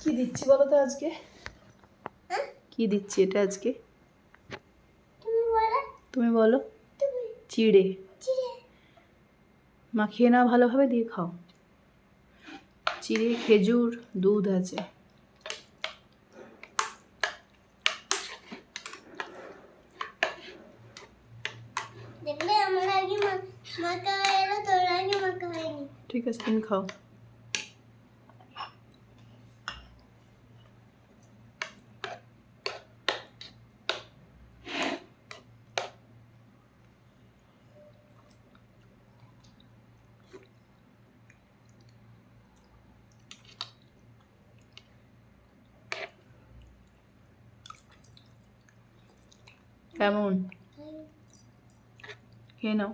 কি দিচ্ছি বলো তো আজকে? হ্যাঁ? কি দিচ্ছি এটা আজকে? তুমি বলো। চিড়ে। মাখিয়ে নাও ভালোভাবে দিয়ে খাও। চিড়ে খেজুর দুধ আছে। ঠিক আছে তুমি খাও। কেমন? খেয়ে নাও।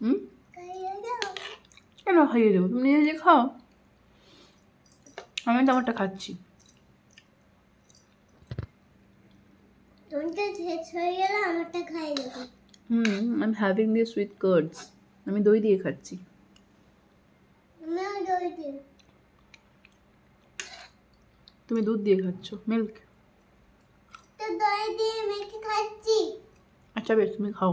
হুম? কেন খাইয়ে দেবো? তুমি নিজে নিজে খাও। আমি তো আমারটা খাচ্ছি হুম I am having this with curds আমি দই দিয়ে খাচ্ছি। তুমি দুধ দিয়ে খাচ্ছ মিল্ক। দই দিয়ে মেখে খাচ্ছি। আচ্ছা বেশ তুমি খাও।